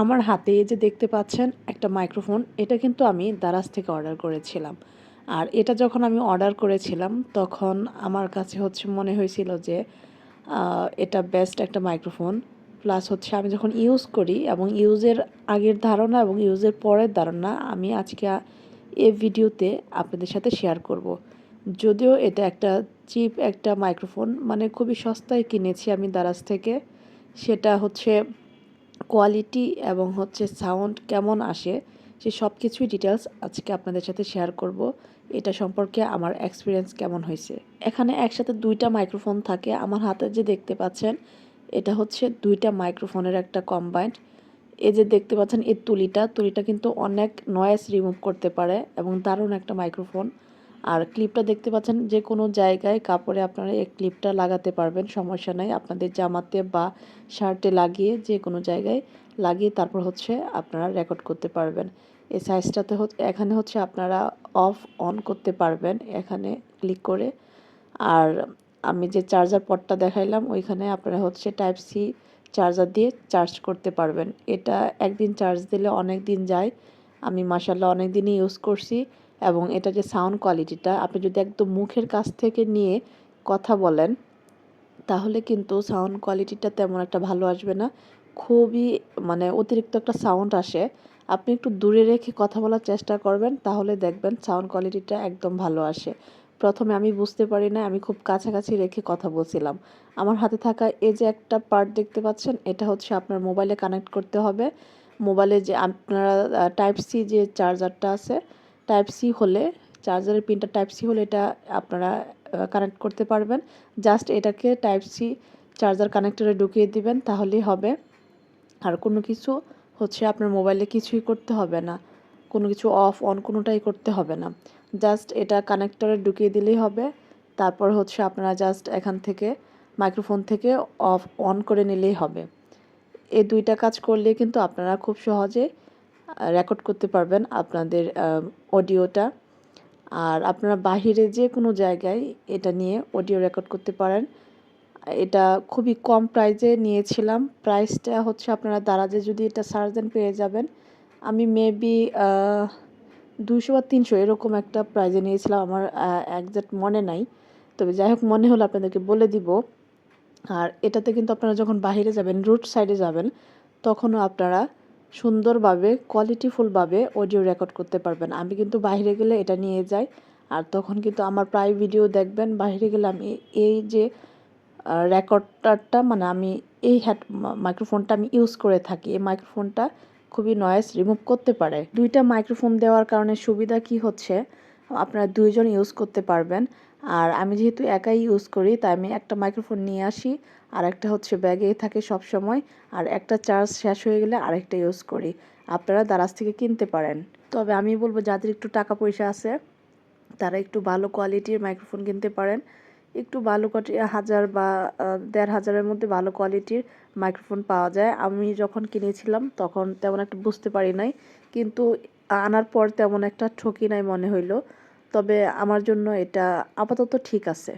আমার হাতে যে দেখতে পাচ্ছেন একটা মাইক্রোফোন এটা কিন্তু আমি দারাজ থেকে অর্ডার করেছিলাম। আর এটা যখন আমি অর্ডার করেছিলাম, তখন আমার কাছে হচ্ছে মনে হয়েছিল যে এটা বেস্ট একটা মাইক্রোফোন প্লাস হচ্ছে আমি যখন ইউজ করি এবং ইউজের আগের ধারণা এবং ইউজের পরের ধারণা আমি আজকে এ ভিডিওতে আপনাদের সাথে শেয়ার করব। যদিও এটা একটা চিপ একটা মাইক্রোফোন মানে খুবই সস্তায় কিনেছি আমি দারাজ থেকে। সেটা হচ্ছে কোয়ালিটি এবং হচ্ছে সাউন্ড কেমন আসে, সে সব কিছুই ডিটেলস আজকে আপনাদের সাথে শেয়ার করব। এটা সম্পর্কে আমার এক্সপিরিয়েন্স কেমন হয়েছে। এখানে একসাথে দুইটা মাইক্রোফোন থাকে। আমার হাতে যে দেখতে পাচ্ছেন, এটা হচ্ছে দুইটা মাইক্রোফোনের একটা কম্বাইন্ড এই যে দেখতে পাচ্ছেন, এই তুলিটা তুলিটা কিন্তু অনেক নয়েস রিমুভ করতে পারে এবং দারুণ একটা মাইক্রোফোন আর ক্লিপটা দেখতে পাচ্ছেন যে কোনো জায়গায় কাপড়ে আপনারা এই ক্লিপটা লাগাতে পারবেন, সমস্যা নাই। আপনাদের জামাতে বা শার্টে লাগিয়ে যে কোনো জায়গায় লাগিয়ে তারপর হচ্ছে আপনারা রেকর্ড করতে পারবেন। এই সাইজটাতে এখানে হচ্ছে আপনারা অফ অন করতে পারবেন, এখানে ক্লিক করে। আর আমি যে চার্জার পটটা দেখাইলাম, ওইখানে আপনারা হচ্ছে টাইপ সি চার্জার দিয়ে চার্জ করতে পারবেন। এটা একদিন চার্জ দিলে অনেক দিন যায়। আমি মাসাল্লাহ অনেক দিনই ইউজ করছি। এবং এটা যে সাউন্ড কোয়ালিটিটা আপনি যদি একদম মুখের কাছ থেকে নিয়ে কথা বলেন, তাহলে কিন্তু সাউন্ড কোয়ালিটিটা তেমন একটা ভালো আসবে না। খুবই মানে অতিরিক্ত একটা সাউন্ড আসে। আপনি একটু দূরে রেখে কথা বলার চেষ্টা করবেন, তাহলে দেখবেন সাউন্ড কোয়ালিটিটা একদম ভালো আসে। প্রথমে আমি বুঝতে পারি না, আমি খুব কাছাকাছি রেখে কথা বলছিলাম। আমার হাতে থাকা এই যে একটা পার্ট দেখতে পাচ্ছেন, এটা হচ্ছে আপনার মোবাইলে কানেক্ট করতে হবে। মোবাইলে যে আপনারা টাইপ সি যে চার্জারটা আছে টাইপ সি হলে চার্জারের পিনটা টাইপ সি হলে এটা আপনারা কানেক্ট করতে পারবেন। জাস্ট এটাকে টাইপ সি চার্জার কানেক্টরে ঢুকিয়ে দিবেন, তাহলেই হবে। আর কোনো কিছু হচ্ছে আপনার মোবাইলে কিছুই করতে হবে না। কোনো কিছু অফ অন কোনোটাই করতে হবে না। জাস্ট এটা কানেক্টরে ঢুকিয়ে দিলেই হবে। তারপর হচ্ছে আপনারা জাস্ট এখান থেকে মাইক্রোফোন থেকে অফ অন করে নিলেই হবে। এই দুইটা কাজ করলে কিন্তু আপনারা খুব সহজে রেকর্ড করতে পারবেন আপনাদের অডিওটা আর আপনারা বাহিরে যে কোনো জায়গায় এটা নিয়ে অডিও রেকর্ড করতে পারেন। এটা খুবই কম প্রাইজে নিয়েছিলাম। প্রাইসটা হচ্ছে আপনারা দারাজে যদি এটা সার্চ দেন পেয়ে যাবেন, আমি মেবি দুশো বা তিনশো এরকম একটা প্রাইজে নিয়েছিলাম। আমার একজ্যাক্ট মনে নাই। তবে যাই হোক, মনে হলো আপনাদেরকে বলে দিব। আর এটাতে কিন্তু আপনারা যখন বাইরে যাবেন রুট সাইডে যাবেন, তখনও আপনারা সুন্দরভাবে কোয়ালিটিফুলভাবে অডিও রেকর্ড করতে পারবেন। আমি কিন্তু বাইরে গেলে এটা নিয়ে যাই। আর তখন কিন্তু আমার প্রায় ভিডিও দেখবেন, বাইরে গেলে আমি এই যে রেকর্ডারটা মানে আমি এই হ্যাড মাইক্রোফোনটা আমি ইউজ করে থাকি। এই মাইক্রোফোনটা খুবই নয়েস রিমুভ করতে পারে। দুইটা মাইক্রোফোন দেওয়ার কারণে সুবিধা কি হচ্ছে? আপনারা দুইজন ইউজ করতে পারবেন। আর আমি যেহেতু একাই ইউজ করি, তাই আমি একটা মাইক্রোফোন নিয়ে আসি, আর একটা হচ্ছে ব্যাগেই থাকে সব সময় আর একটা চার্জ শেষ হয়ে গেলে আরেকটা ইউজ করি। আপনারা দারাজ থেকে কিনতে পারেন। তবে আমি বলব, যাদের একটু টাকা পয়সা আছে, তারা একটু ভালো কোয়ালিটির মাইক্রোফোন কিনতে পারেন। একটু ভালো হাজার বা দেড় হাজারের মধ্যে ভালো কোয়ালিটির মাইক্রোফোন পাওয়া যায়। আমি যখন কিনেছিলাম, তখন তেমন একটা বুঝতে পারি নাই। কিন্তু আনার পর তেমন একটা ঠকি নাই মনে হইল। তবে আমার জন্য এটা আপাতত ঠিক আছে।